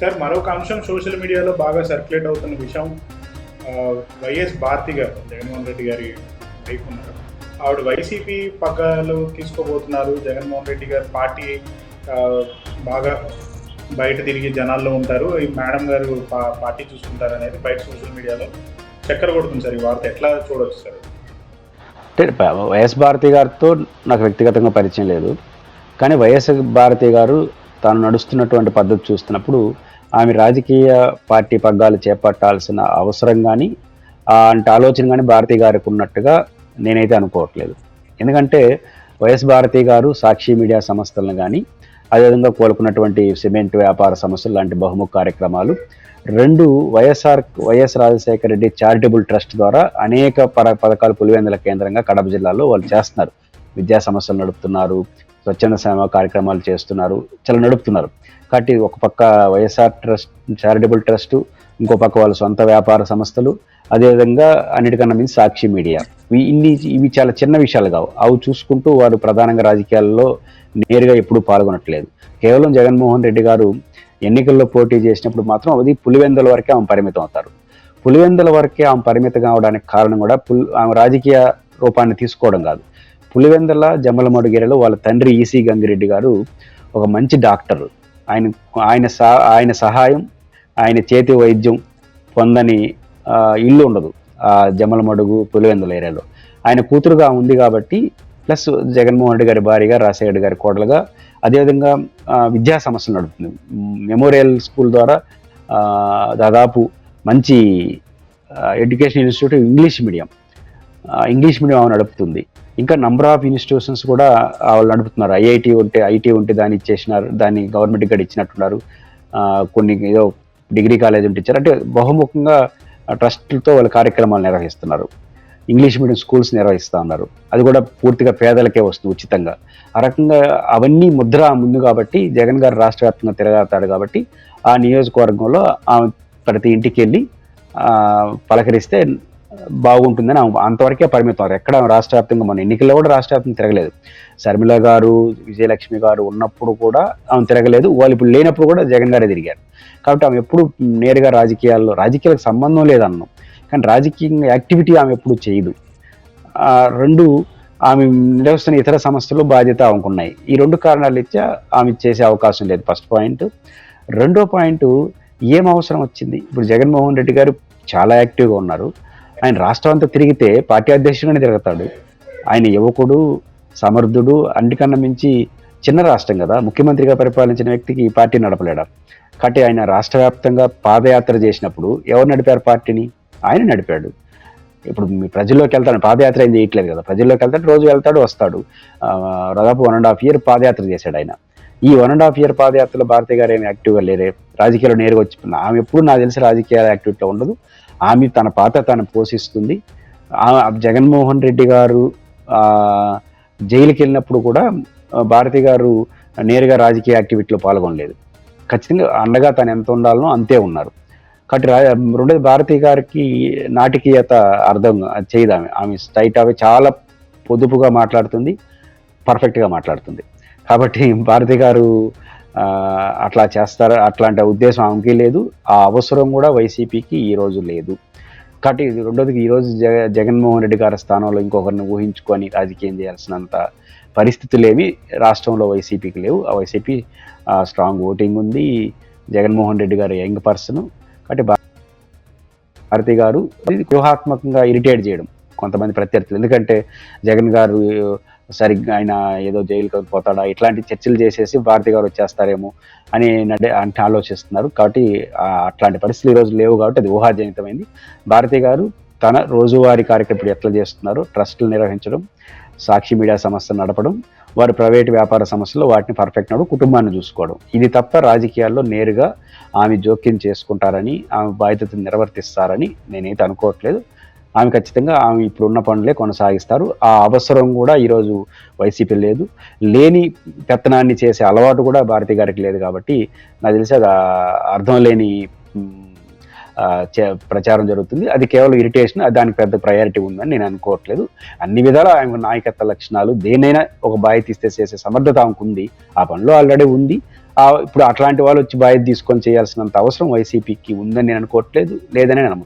Sir మరొక అంశం social మీడియాలో బాగా సర్క్యులేట్ అవుతున్న విషయం వైఎస్ భారతి గారు జగన్మోహన్ రెడ్డి గారి వైఫ్ ఉన్నారు. ఆవిడ వైసీపీ పక్కలో తీసుకోబోతున్నారు. జగన్మోహన్ రెడ్డి గారి పార్టీ బాగా బయట తిరిగి జనాల్లో ఉంటారు. ఈ మేడం గారు పా- పార్టీ చూసుకుంటారు అనేది బయట సోషల్ మీడియాలో చక్కెర కొడుతుంది సార్ ఈ వార్త. ఎట్లా చూడొచ్చు సార్? అంటే వైఎస్ భారతి గారితో నాకు వ్యక్తిగతంగా పరిచయం లేదు. కానీ వైఎస్ భారతి గారు తాను నడుస్తున్నటువంటి పద్ధతి చూస్తున్నప్పుడు ఆమె రాజకీయ పార్టీ పగ్గాలు చేపట్టాల్సిన అవసరం కానీ అంటే ఆలోచన కానీ భారతి గారికి ఉన్నట్టుగా నేనైతే అనుకోవట్లేదు. ఎందుకంటే వైఎస్ భారతి గారు సాక్షి మీడియా సంస్థలను కానీ అదేవిధంగా కోలుకున్నటువంటి సిమెంట్ వ్యాపార సంస్థలు లాంటి బహుముఖ కార్యక్రమాలు రెండు YSR YS Rajasekhara Reddy charitable trust ద్వారా అనేక పర పథకాలు పులివెందుల కేంద్రంగా కడప జిల్లాలో వాళ్ళు చేస్తున్నారు. విద్యా సంస్థలు నడుపుతున్నారు. స్వచ్ఛంద సేవ కార్యక్రమాలు చేస్తున్నారు చాలా నడుపుతున్నారు. కాబట్టి ఒక పక్క వైఎస్ఆర్ ట్రస్ట్ చారిటబుల్ ట్రస్ట్ ఇంకో పక్క వాళ్ళ సొంత వ్యాపార సంస్థలు అదేవిధంగా అన్నిటికన్నా మించి సాక్షి మీడియా. ఇవి ఇన్ని ఇవి చాలా చిన్న విషయాలు కావు. అవి చూసుకుంటూ వారు ప్రధానంగా రాజకీయాల్లో నేరుగా ఎప్పుడూ పాల్గొనట్లేదు. కేవలం జగన్మోహన్ రెడ్డి గారు ఎన్నికల్లో పోటీ చేసినప్పుడు మాత్రం అది పులివెందుల వరకే ఆమె పరిమితం అవుతారు. పులివెందుల వరకే ఆమె పరిమితం కావడానికి కారణం కూడా పుల్ ఆమె రాజకీయ రూపాన్ని తీసుకోవడం కాదు. పులివెందుల జమ్మలమడుగిరిలో వాళ్ళ తండ్రి ఈసీ గంగిరెడ్డి గారు ఒక మంచి డాక్టర్. ఆయన ఆయన సహా ఆయన సహాయం ఆయన చేతి వైద్యం పొందని ఇల్లు ఉండదు ఆ జమలమడుగు పులివెందుల ఏరియాలో. ఆయన కూతురుగా ఉంది కాబట్టి ప్లస్ జగన్మోహన్ రెడ్డి గారి భార్యగా రాజశేఖర గారి కోడలుగా అదేవిధంగా విద్యా సంస్థలు నడుపుతుంది. మెమోరియల్ స్కూల్ ద్వారా దాదాపు మంచి education institute English medium English medium ఆమె నడుపుతుంది. ఇంకా నంబర్ ఆఫ్ ఇన్స్టిట్యూషన్స్ కూడా వాళ్ళు నడుపుతున్నారు. ఐఐటి ఉంటే ఐటీ ఉంటే దాన్ని ఇచ్చేసినారు దాన్ని గవర్నమెంట్ ఇక్కడ ఇచ్చినట్టున్నారు. కొన్ని ఏదో డిగ్రీ కాలేజ్ ఉంటే ఇచ్చారు. అంటే బహుముఖంగా ట్రస్టులతో వాళ్ళ కార్యక్రమాలు నిర్వహిస్తున్నారు. ఇంగ్లీష్ మీడియం స్కూల్స్ నిర్వహిస్తూ ఉన్నారు. అది కూడా పూర్తిగా పేదలకే వస్తుంది ఉచితంగా. ఆ రకంగా అవన్నీ ముద్ర ముందు కాబట్టి జగన్ గారు రాష్ట్ర వ్యాప్తంగా తిరగతాడు కాబట్టి ఆ నియోజకవర్గంలో ఆమె ప్రతి ఇంటికి వెళ్ళి పలకరిస్తే బాగుంటుందని అంతవరకే పరిమితం అవ్వరు. ఎక్కడ రాష్ట్ర వ్యాప్తంగా మన ఎన్నికల్లో కూడా రాష్ట్ర వ్యాప్తంగా తిరగలేదు. శర్మిల గారు విజయలక్ష్మి గారు ఉన్నప్పుడు కూడా ఆమె తిరగలేదు. వాళ్ళు ఇప్పుడు లేనప్పుడు కూడా జగన్ గారే తిరిగారు. కాబట్టి ఆమె ఎప్పుడు నేరుగా రాజకీయాల్లో రాజకీయాలకు సంబంధం లేదన్నాం. కానీ రాజకీయంగా యాక్టివిటీ ఆమె ఎప్పుడు చేయదు. రెండు ఆమె నిర్వహిస్తున్న ఇతర సంస్థలు బాధ్యత ఆమెకు ఈ రెండు కారణాలు ఇచ్చా ఆమె చేసే అవకాశం లేదు. First point. రెండో పాయింట్ ఏం అవసరం వచ్చింది? ఇప్పుడు జగన్మోహన్ రెడ్డి గారు చాలా యాక్టివ్గా ఉన్నారు. ఆయన రాష్ట్రం అంతా తిరిగితే పార్టీ అధ్యక్షుడిగానే తిరుగుతాడు. ఆయన యువకుడు సమర్థుడు అన్నికన్నా మించి చిన్న రాష్ట్రం కదా. ముఖ్యమంత్రిగా పరిపాలించిన వ్యక్తికి ఈ పార్టీ నడపలేడా? కాబట్టి ఆయన రాష్ట్ర వ్యాప్తంగా పాదయాత్ర చేసినప్పుడు ఎవరు నడిపారు పార్టీని? ఆయన నడిపాడు. ఇప్పుడు మీ ప్రజల్లోకి వెళ్తాడు పాదయాత్ర ఏం చేయట్లేదు కదా. ప్రజల్లోకి వెళ్తాడు రోజు వెళ్తాడు వస్తాడు. దాదాపు one and half year padayatra చేశాడు ఆయన. ఈ వన్ అండ్ హాఫ్ ఇయర్ పాదయాత్రలో భారతి గారు ఏమి యాక్టివ్గా లేరే? రాజకీయాల్లో నేరుగా వచ్చి ఆమె ఎప్పుడు నాకు తెలిసి రాజకీయ యాక్టివిటీలో ఉండదు. ఆమె తన పాత్ర తను పోషిస్తుంది. జగన్మోహన్ రెడ్డి గారు జైలుకి వెళ్ళినప్పుడు కూడా భారతి గారు నేరుగా రాజకీయ యాక్టివిటీలో పాల్గొనలేదు. ఖచ్చితంగా అండగా తను ఎంత ఉండాలనో అంతే ఉన్నారు. కాబట్టి రా రెండోది భారతి గారికి నాటకీయత అర్థం చేయదు ఆమె. ఆమె స్టైట్ ఆమె చాలా పొదుపుగా మాట్లాడుతుంది పర్ఫెక్ట్గా మాట్లాడుతుంది. కాబట్టి భారతి గారు అట్లా చేస్తారు? అట్లాంటి ఉద్దేశం ఆమెకి లేదు. ఆ అవసరం కూడా వైసీపీకి ఈ రోజు లేదు. కాబట్టి ఇది రెండోది ఈరోజు జగ జగన్మోహన్ రెడ్డి గారి స్థానంలో ఇంకొకరిని ఊహించుకొని రాజకీయం చేయాల్సినంత పరిస్థితులేమి రాష్ట్రంలో వైసీపీకి లేవు. ఆ వైసీపీ స్ట్రాంగ్ ఓటింగ్ ఉంది. జగన్మోహన్ రెడ్డి గారు యంగ్ పర్సన్. కాబట్టి భారతి గారు వ్యూహాత్మకంగా గృహాత్మకంగా ఇరిటేట్ చేయడం కొంతమంది ప్రత్యర్థులు. ఎందుకంటే జగన్ గారు సరిగ్గా ఆయన ఏదో జైలుకి పోతాడా? ఇట్లాంటి చర్చలు చేసేసి భారతి గారు వచ్చేస్తారేమో అని నడే అంటే ఆలోచిస్తున్నారు. కాబట్టి అట్లాంటి పరిస్థితులు ఈరోజు లేవు కాబట్టి అది ఊహాజనితమైంది. భారతి గారు తన రోజువారీ కార్యక్రమం ఇప్పుడు ఎట్లా చేస్తున్నారు? ట్రస్టులు నిర్వహించడం సాక్షి మీడియా సంస్థలు నడపడం వారి ప్రైవేట్ వ్యాపార సంస్థలు వాటిని పర్ఫెక్ట్ నడు కుటుంబాన్ని చూసుకోవడం. ఇది తప్ప రాజకీయాల్లో నేరుగా ఆమె జోక్యం చేసుకుంటారని ఆమె బాధ్యతను నిర్వర్తిస్తారని నేనైతే అనుకోవట్లేదు. ఆమె ఖచ్చితంగా ఆమె ఇప్పుడున్న పనులే కొనసాగిస్తారు. ఆ అవసరం కూడా ఈరోజు వైసీపీ లేదు. లేని పెత్తనాన్ని చేసే అలవాటు కూడా భారతి గారికి లేదు కాబట్టి నాకు తెలిసి అది అర్థం లేని ప్రచారం జరుగుతుంది. అది కేవలం ఇరిటేషన్ దానికి పెద్ద ప్రయారిటీ ఉందని నేను అనుకోవట్లేదు. అన్ని విధాల ఆమె నాయకత్వ లక్షణాలు దేనైనా ఒక బాధ్యత ఇస్తే చేసే సమర్థత ఆమెకు ఉంది. ఆ పనిలో ఆల్రెడీ ఉంది. ఇప్పుడు అట్లాంటి వాళ్ళు వచ్చి బాధ్యత తీసుకొని చేయాల్సినంత అవసరం వైసీపీకి ఉందని నేను అనుకోవట్లేదు. లేదని నేను